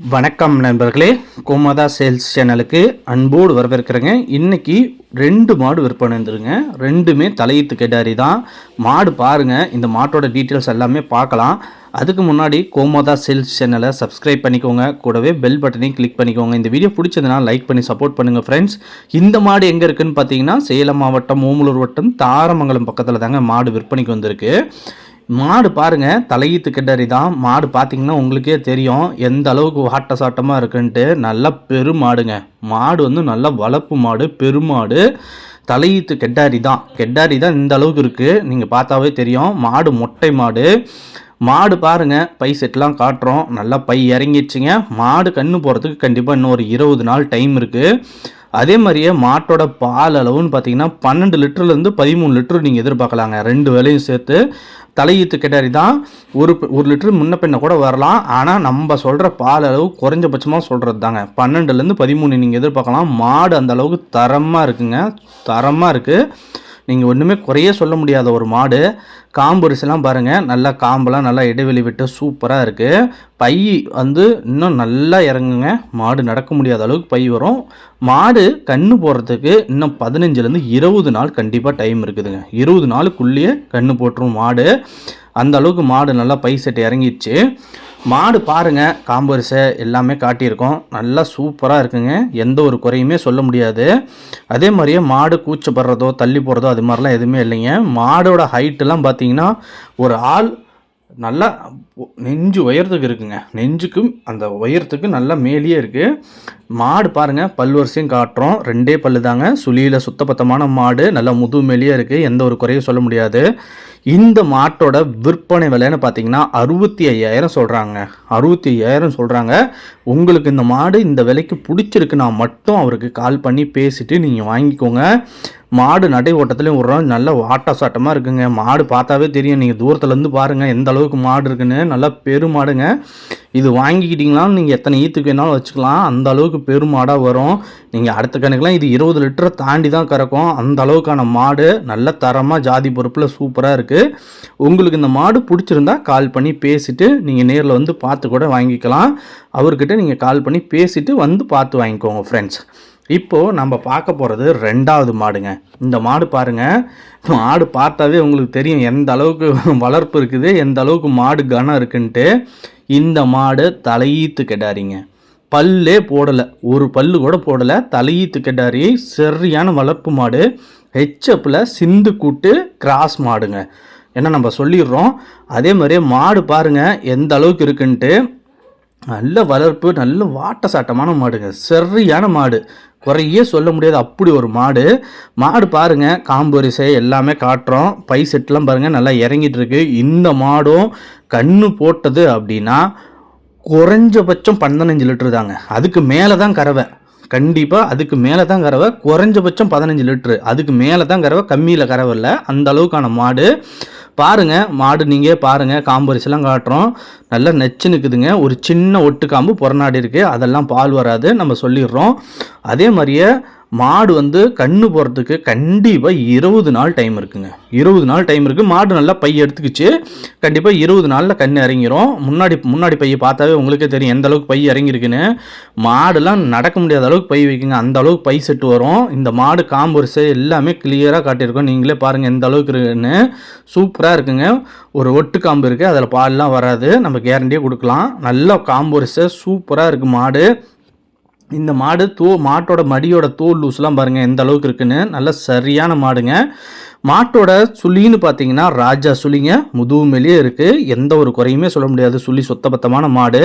வணக்கம் நண்பர்களே. கோமதா சேல்ஸ் சேனலுக்கு அன்போடு வரவேற்கிறேங்க. இன்னைக்கு ரெண்டு மாடு விற்பனை வந்துருங்க ரெண்டுமே தலையீத்து கெடாரி தான். மாடு பாருங்கள் இந்த மாட்டோட டீட்டெயில்ஸ் எல்லாமே பார்க்கலாம். அதுக்கு முன்னாடி கோமோதா சேல்ஸ் சேனலை சப்ஸ்கிரைப் பண்ணிக்கோங்க. கூடவே பெல் பட்டனையும் கிளிக் பண்ணிக்கோங்க. இந்த வீடியோ பிடிச்சதுனா லைக் பண்ணி சப்போர்ட் பண்ணுங்கள் ஃப்ரெண்ட்ஸ் இந்த மாடு எங்கே இருக்குதுன்னு பார்த்தீங்கன்னா சேலம் மாவட்டம் ஓமலூர் வட்டம் தாரமங்கலம் பக்கத்தில் தாங்க மாடு விற்பனைக்கு வந்திருக்கு. மாடு பாருங்கள் தலையீத்து கிட்டரி தான். மாடு பார்த்தீங்கன்னா உங்களுக்கே தெரியும் எந்த அளவுக்கு வாட்ட சாட்டமாக இருக்குன்ட்டு. நல்லா பெருமாடுங்க மாடு வந்து நல்லா வளர்ப்பு மாடு பெருமாடு தலையீத்து கெட்டாரி தான். கெட்டாரி தான் இந்த அளவுக்கு இருக்குது நீங்கள் பார்த்தாவே தெரியும் மாடு மொட்டை மாடு. மாடு பாருங்கள் பை செட்லாம் காட்டுறோம். நல்லா பை இறங்கிடுச்சிங்க. மாடு கன்று போகிறதுக்கு கண்டிப்பாக இன்னும் ஒரு இருபது நாள் டைம் இருக்குது அதே மாதிரியே மாட்டோட பால் அளவுன்னு பார்த்தீங்கன்னா பன்னெண்டு லிட்டர்லேருந்து பதிமூணு லிட்டர் நீங்கள் எதிர்பார்க்கலாங்க. ரெண்டு வேலையும் சேர்த்து தலையீத்து கிட்டாரி தான். ஒரு ஒரு லிட்டர் முன்ன பின்ன கூட வரலாம். ஆனால் நம்ம சொல்கிற பால் அளவு குறைஞ்சபட்சமாக சொல்கிறது தாங்க பன்னெண்டுலேருந்து பதிமூணு நீங்கள் எதிர்பார்க்கலாம். மாடு அந்த அளவுக்கு தரமாக இருக்குங்க. தரமாக இருக்குது நீங்கள் ஒன்றுமே குறைய சொல்ல முடியாத ஒரு மாடு. காம்பு அரிசிலாம் பாருங்கள் நல்லா காம்பெல்லாம் நல்லா இடைவெளி விட்டு சூப்பராக இருக்குது பை வந்து இன்னும் நல்லா இறங்குங்க. மாடு நடக்க முடியாத அளவுக்கு பை வரும். மாடு கன்று போடுறதுக்கு இன்னும் பதினஞ்சுலேருந்து இருபது நாள் கண்டிப்பாக டைம் இருக்குதுங்க. இருபது நாளுக்குள்ளேயே கன்று போட்டுரும் மாடு. அந்த அளவுக்கு மாடு நல்லா பை செட்டு இறங்கிடுச்சு. மாடு பாருங்கள் காம்பரிசை எல்லாமே காட்டியிருக்கோம். நல்லா சூப்பராக இருக்குங்க. எந்த ஒரு குறையுமே சொல்ல முடியாது. அதே மாதிரியே மாடு கூச்சப்படுறதோ தள்ளி போகிறதோ அது மாதிரிலாம் எதுவுமே இல்லைங்க. மாடோட ஹைட்டெல்லாம் பார்த்தீங்கன்னா ஒரு ஆள் நல்லா நெஞ்சு உயரத்துக்கு இருக்குங்க. நெஞ்சுக்கும் அந்த உயரத்துக்கு நல்லா மேலேயே இருக்குது மாடு பாருங்கள் பல் வரிசையும் காட்டுறோம். ரெண்டே பல்லு தாங்க சுழியில் சுத்தபத்தமான மாடு. நல்லா முது மேலேயே இருக்குது எந்த ஒரு குறையும் சொல்ல முடியாது. இந்த மாட்டோட விற்பனை விலைன்னு பார்த்தீங்கன்னா அறுபத்தி ஐயாயிரம் சொல்கிறாங்க அறுபத்தி ஐயாயிரம் சொல்கிறாங்க உங்களுக்கு இந்த மாடு இந்த விலைக்கு பிடிச்சிருக்கு நான் மட்டும் அவருக்கு கால் பண்ணி பேசிவிட்டு நீங்கள் வாங்கிக்கோங்க. மாடு நடை ஓட்டத்துலேயும் விட்றோம் நல்ல வாட்ட சாட்டமாக இருக்குங்க. மாடு பார்த்தாவே தெரியும். நீங்கள் தூரத்துலேருந்து பாருங்கள் எந்த அளவுக்கு மாடு இருக்குன்னு. நல்லா பெருமாடுங்க இது வாங்கிக்கிட்டிங்களாலும் நீங்கள் எத்தனை ஈத்துக்கு வேணாலும் வச்சுக்கலாம். அந்த அளவுக்கு பெருமாடாக வரும். நீங்கள் அடுத்த கணக்கெலாம் இது இருபது லிட்டரை தாண்டி தான் கறக்கும். அந்த அளவுக்கான மாடு நல்ல தரமாக ஜாதி பொறுப்பில் சூப்பராக இருக்குது உங்களுக்கு இந்த மாடு பிடிச்சிருந்தா கால் பண்ணி பேசிவிட்டு நீங்கள் நேரில் வந்து பார்த்து கூட வாங்கிக்கலாம். அவர்கிட்ட நீங்கள் கால் பண்ணி பேசிவிட்டு வந்து பார்த்து வாங்கிக்கோங்க ஃப்ரெண்ட்ஸ் இப்போது நம்ம பார்க்க போகிறது ரெண்டாவது மாடுங்க. இந்த மாடு பாருங்கள் மாடு பார்த்தாவே உங்களுக்கு தெரியும் எந்த அளவுக்கு வளர்ப்பு இருக்குது எந்த அளவுக்கு மாடு கனம் இருக்குன்ட்டு. இந்த மாடு தலையீத்து கெடாரிங்க. பல்லே போடலை. ஒரு பல்லு கூட போடலை. தலையீத்து கெடாரி. சரியான வளர்ப்பு மாடு. ஹெச்எப்பில் சிந்து கூட்டு கிராஸ் மாடுங்க. ஏன்னா நம்ம சொல்லிடுறோம்? அதே மாதிரியே மாடு பாருங்கள் எந்த அளவுக்கு இருக்குன்ட்டு. நல்ல வளர்ப்பு நல்ல வாட்ட சாட்டமான மாடுங்க. சரியான மாடு. குறையே சொல்ல முடியாது. அப்படி ஒரு மாடு. மாடு பாருங்கள் காம்பரிசை எல்லாமே காட்டுறோம். பை செட்லாம் பாருங்கள் நல்லா இறங்கிட்டு இருக்கு. இந்த மாடும் கண்ணு போட்டது அப்படின்னா குறைஞ்சபட்சம் பதினஞ்சு லிட்டரு தாங்க. அதுக்கு மேலே தான் கறவை. கண்டிப்பாக அதுக்கு மேலே தான் கறவை. குறைஞ்சபட்சம் பதினஞ்சு லிட்ரு அதுக்கு மேலே தான் கறவை. கம்மியில் கறவை இல்லை. அந்த அளவுக்கான மாடு. பாருங்கள் மாடு நீங்கள் பாருங்கள் காம்பரிசெல்லாம் காட்டுறோம். நல்லா நெச்சு நிற்குதுங்க ஒரு சின்ன ஒட்டு காம்பு புறநாடி இருக்குது அதெல்லாம் பால் வராது. நம்ம சொல்லிடுறோம். அதே மாதிரியே மாடு வந்து கண்ணு போகிறதுக்கு கண்டிப்பாக இருபது நாள் டைம் இருக்குங்க. இருபது நாள் டைம் இருக்குது மாடு நல்லா பை எடுத்துக்கிச்சு. கண்டிப்பாக இருபது நாளில் கண் இறங்கிரும். முன்னாடி முன்னாடி பையை பார்த்தாவே உங்களுக்கே தெரியும் எந்த அளவுக்கு பை இறங்கியிருக்குன்னு மாடுலாம் நடக்க முடியாத அளவுக்கு பை வைக்குங்க. அந்த அளவுக்கு பை செட்டு வரும். இந்த மாடு காம்பரிசு எல்லாமே கிளியராக காட்டியிருக்கோம். நீங்களே பாருங்கள் எந்த அளவுக்கு இருக்குன்னு. சூப்பராக இருக்குங்க. ஒரு ஒட்டு காம்பு இருக்குது அதில் பால்லாம் வராது. நம்ம கேரண்டியே கொடுக்கலாம். நல்லா காம்பரிசு சூப்பராக இருக்குது மாடு. இந்த மாடு தோ மாட்டோட மடியோட தோல் லூஸ்லாம் பாருங்கள் எந்த அளவுக்கு இருக்குன்னு. நல்ல சரியான மாடுங்க. மாட்டோட சுழின்னு பார்த்தீங்கன்னா ராஜா சுழிங்க. முதுகு மேலேயே இருக்குது எந்த ஒரு குறையுமே சொல்ல முடியாது. சுழி சுத்தபத்தமான மாடு.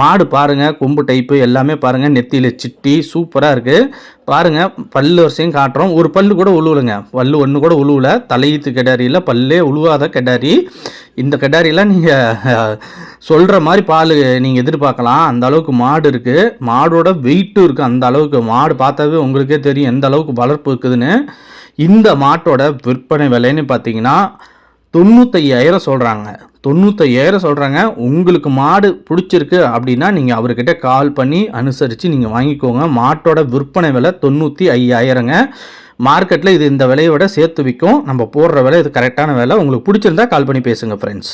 மாடு பாருங்கள் கொம்பு டைப்பு எல்லாமே பாருங்கள் நெத்தியில் சிட்டி சூப்பராக இருக்குது பாருங்கள் பல்லு வரிசையும் காட்டுறோம். ஒரு பல்லு கூட உழுவுலைங்க. பல்லு ஒன்று கூட உழுவல. தலையீத்து கெடாரியில் பல்லே உழுவாத கெடாரி. இந்த கெடாரியெலாம் நீங்கள் சொல்கிற மாதிரி பால் நீங்கள் எதிர்பார்க்கலாம். அந்த அளவுக்கு மாடு இருக்குது மாடோட வெயிட்டும் இருக்குது அந்த அளவுக்கு மாடு பார்த்தாவே உங்களுக்கே தெரியும் எந்த அளவுக்கு வளர்ப்பு இருக்குதுன்னு. இந்த மாட்டோட விற்பனை விலைன்னு பார்த்தீங்கன்னா தொண்ணூத்தையாயிரம் சொல்கிறாங்க தொண்ணூத்தையாயிரம் சொல்கிறாங்க உங்களுக்கு மாடு பிடிச்சிருக்கு அப்படின்னா நீங்கள் அவர்கிட்ட கால் பண்ணி அனுசரித்து நீங்கள் வாங்கிக்கோங்க. மாட்டோட விற்பனை விலை தொண்ணூற்றி ஐயாயிரங்க மார்க்கெட்டில் இது இந்த விலையோட சேர்த்து விற்கும். நம்ம போடுற விலை இது கரெக்டான விலை. உங்களுக்கு பிடிச்சிருந்தா கால் பண்ணி பேசுங்க ஃப்ரெண்ட்ஸ்